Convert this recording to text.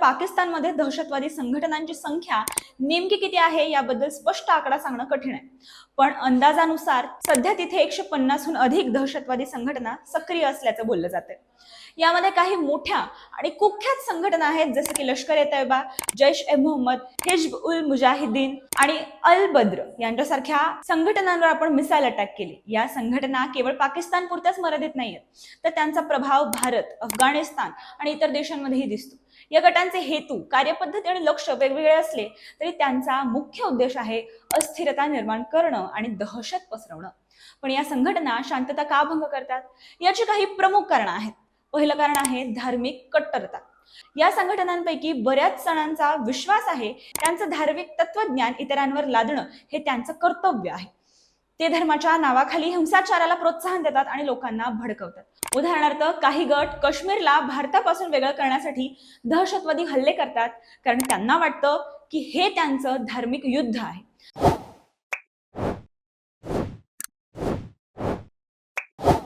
पाकिस्तानमध्ये दहशतवादी संघटनांची संख्या नेमकी किती आहे याबद्दल स्पष्ट आकडा सांगणं कठीण आहे. पण अंदाजानुसार सध्या तिथे एकशे पन्नासहून अधिक दहशतवादी संघटना सक्रिय असल्याचं बोललं जातं यामध्ये काही मोठ्या आणि कुख्यात संघटना आहेत जसे की लष्कर ए तैयबा जैश ए मोहम्मद हिजब उल मुजाहिदीन आणि अल बद्र यांच्यासारख्या संघटनांवर आपण मिसाईल अटॅक केली. या संघटना केवळ पाकिस्तान पुरत्याच मर्यादित नाहीयेत तर त्यांचा प्रभाव भारत अफगाणिस्तान आणि इतर देशांमध्येही दिसतो. या गटांचे हेतू कार्यपद्धती आणि लक्ष वेगवेगळे असले तरी त्यांचा मुख्य उद्देश आहे अस्थिरता निर्माण करणं आणि दहशत पसरवणं. पण या संघटना शांतता का भंग करतात? याची काही प्रमुख कारणं आहेत. पहिलं कारण आहे धार्मिक कट्टरता. या संघटनांपैकी बऱ्याच जणांचा विश्वास आहे त्यांचं धार्मिक तत्वज्ञान इतरांवर लादणं हे त्यांचं कर्तव्य आहे. ते धर्माच्या नावाखाली हिंसाचाराला प्रोत्साहन देतात आणि लोकांना भडकवतात. उदाहरणार्थ काही गट काश्मीरला भारतापासून वेगळं करण्यासाठी दहशतवादी हल्ले करतात कारण त्यांना वाटतं की हे त्यांचं धार्मिक युद्ध आहे.